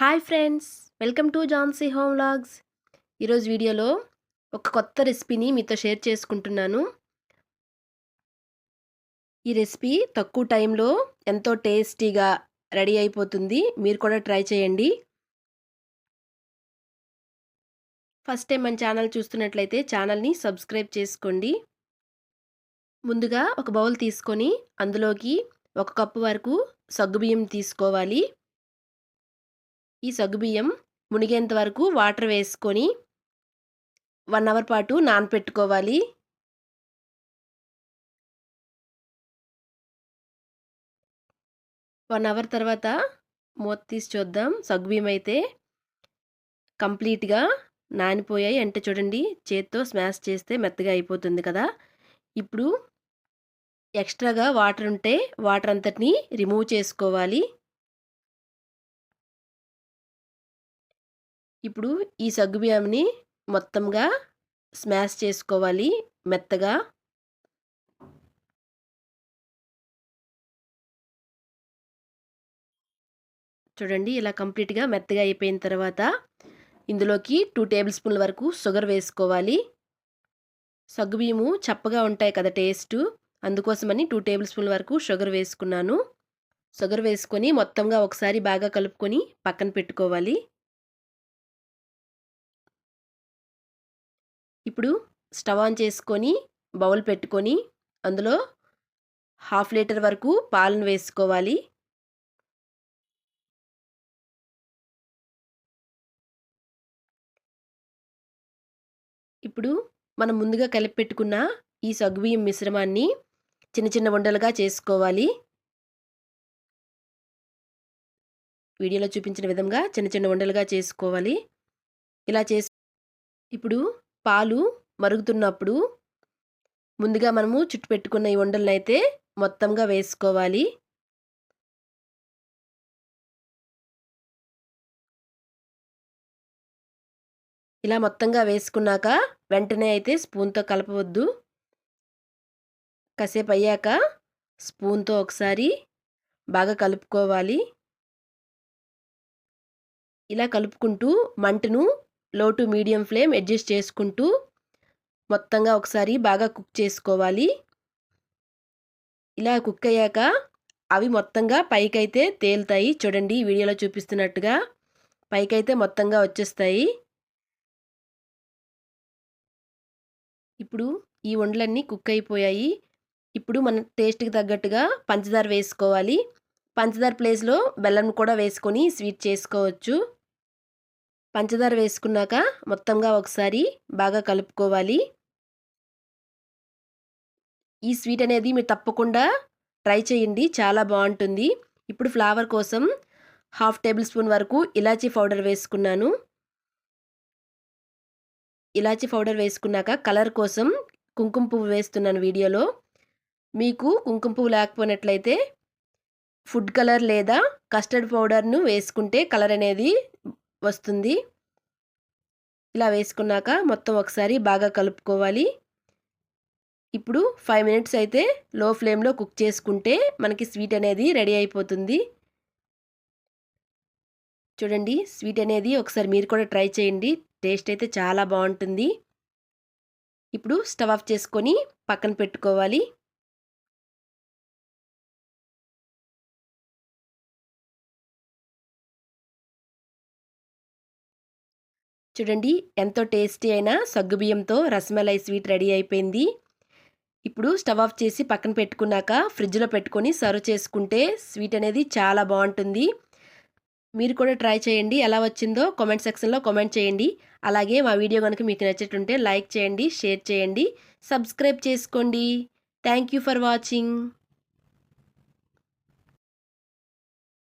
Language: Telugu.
Hi friends welcome to Jhansi home vlogs. ఈరోజు వీడియోలో ఒక కొత్త రెసిపీని మీతో షేర్ చేసుకుంటున్నాను. ఈ రెసిపీ తక్కువ టైంలో ఎంతో టేస్టీగా రెడీ అయిపోతుంది. మీరు కూడా ట్రై చేయండి. ఫస్ట్ టైం మన ఛానల్ చూస్తున్నట్లయితే ఛానల్ని సబ్స్క్రైబ్ చేసుకోండి. ముందుగా ఒక బౌల్ తీసుకొని అందులోకి ఒక కప్పు వరకు సగ్గుబియ్యం తీసుకోవాలి. ఈ సగ్గుబియ్యం మునిగేంత వరకు వాటర్ వేసుకొని వన్ అవర్ పాటు నానపెట్టుకోవాలి. వన్ అవర్ తర్వాత మూత తీసి చూద్దాం. సగ్గుబియ్యం అయితే కంప్లీట్గా నానిపోయాయి. అంటే చూడండి చేత్తో స్మాష్ చేస్తే మెత్తగా అయిపోతుంది కదా. ఇప్పుడు ఎక్స్ట్రాగా వాటర్ ఉంటే వాటర్ అంతటిని రిమూవ్ చేసుకోవాలి. ఇప్పుడు ఈ సగ్గుబియ్యంని మొత్తంగా స్మాష్ చేసుకోవాలి మెత్తగా. చూడండి ఇలా కంప్లీట్గా మెత్తగా అయిపోయిన తర్వాత ఇందులోకి టూ టేబుల్ స్పూన్ల వరకు షుగర్ వేసుకోవాలి. సగ్గుబియ్యము చప్పగా ఉంటాయి కదా టేస్ట్. అందుకోసమని టూ టేబుల్ స్పూన్ల వరకు షుగర్ వేసుకున్నాను. షుగర్ వేసుకొని మొత్తంగా ఒకసారి బాగా కలుపుకొని పక్కన పెట్టుకోవాలి. ఇప్పుడు స్టవ్ ఆన్ చేసుకొని బౌల్ పెట్టుకొని అందులో హాఫ్ లీటర్ వరకు పాలను వేసుకోవాలి. ఇప్పుడు మనం ముందుగా కలిపి పెట్టుకున్న ఈ సగ్గుబియ్యం మిశ్రమాన్ని చిన్న చిన్న ఉండలుగా చేసుకోవాలి. వీడియోలో చూపించిన విధంగా చిన్న చిన్న ఉండలుగా చేసుకోవాలి. ఇలా చేసు ఇప్పుడు పాలు మరుగుతున్నప్పుడు ముందుగా మనము చుట్టు పెట్టుకున్న ఈ ఉండలను అయితే మొత్తంగా వేసుకోవాలి. ఇలా మొత్తంగా వేసుకున్నాక వెంటనే అయితే స్పూన్తో కలపవద్దు. కాసేపు అయ్యాక స్పూన్తో ఒకసారి బాగా కలుపుకోవాలి. ఇలా కలుపుకుంటూ మంటను లో టు మీడియం ఫ్లేమ్ అడ్జస్ట్ చేసుకుంటూ మొత్తంగా ఒకసారి బాగా కుక్ చేసుకోవాలి. ఇలా కుక్ అయ్యాక అవి మొత్తంగా పైకైతే తేలుతాయి. చూడండి వీడియోలో చూపిస్తున్నట్టుగా పైకైతే మొత్తంగా వచ్చేస్తాయి. ఇప్పుడు ఈ వండ్లన్నీ కుక్ అయిపోయాయి. ఇప్పుడు మన టేస్ట్కి తగ్గట్టుగా పంచదార వేసుకోవాలి. పంచదార ప్లేస్లో బెల్లం కూడా వేసుకొని స్వీట్ చేసుకోవచ్చు. పంచదార వేసుకున్నాక మొత్తంగా ఒకసారి బాగా కలుపుకోవాలి. ఈ స్వీట్ అనేది మీరు తప్పకుండా ట్రై చేయండి. చాలా బాగుంటుంది. ఇప్పుడు ఫ్లవర్ కోసం హాఫ్ టేబుల్ స్పూన్ వరకు ఇలాచీ పౌడర్ వేసుకున్నాను. ఇలాచీ పౌడర్ వేసుకున్నాక కలర్ కోసం కుంకుమ పువ్వు వేస్తున్నాను వీడియోలో. మీకు కుంకుమ పువ్వు లేకపోయినట్లయితే ఫుడ్ కలర్ లేదా కస్టర్డ్ పౌడర్ను వేసుకుంటే కలర్ అనేది వస్తుంది. ఇలా వేసుకున్నాక మొత్తం ఒకసారి బాగా కలుపుకోవాలి. ఇప్పుడు ఫైవ్ మినిట్స్ అయితే లో ఫ్లేమ్లో కుక్ చేసుకుంటే మనకి స్వీట్ అనేది రెడీ అయిపోతుంది. చూడండి స్వీట్ అనేది ఒకసారి మీరు కూడా ట్రై చేయండి. టేస్ట్ అయితే చాలా బాగుంటుంది. ఇప్పుడు స్టవ్ ఆఫ్ చేసుకొని పక్కన పెట్టుకోవాలి. చూడండి ఎంతో టేస్టీ అయిన సగ్గుబియ్యంతో రసమలై స్వీట్ రెడీ అయిపోయింది. ఇప్పుడు స్టవ్ ఆఫ్ చేసి పక్కన పెట్టుకున్నాక ఫ్రిడ్జ్లో పెట్టుకొని సర్వ్ చేసుకుంటే స్వీట్ అనేది చాలా బాగుంటుంది. మీరు కూడా ట్రై చేయండి ఎలా వచ్చిందో కామెంట్ సెక్షన్లో కామెంట్ చేయండి. అలాగే మా వీడియో కనుక మీకు నచ్చేటుంటే లైక్ చేయండి షేర్ చేయండి సబ్స్క్రైబ్ చేసుకోండి. Thank for watching.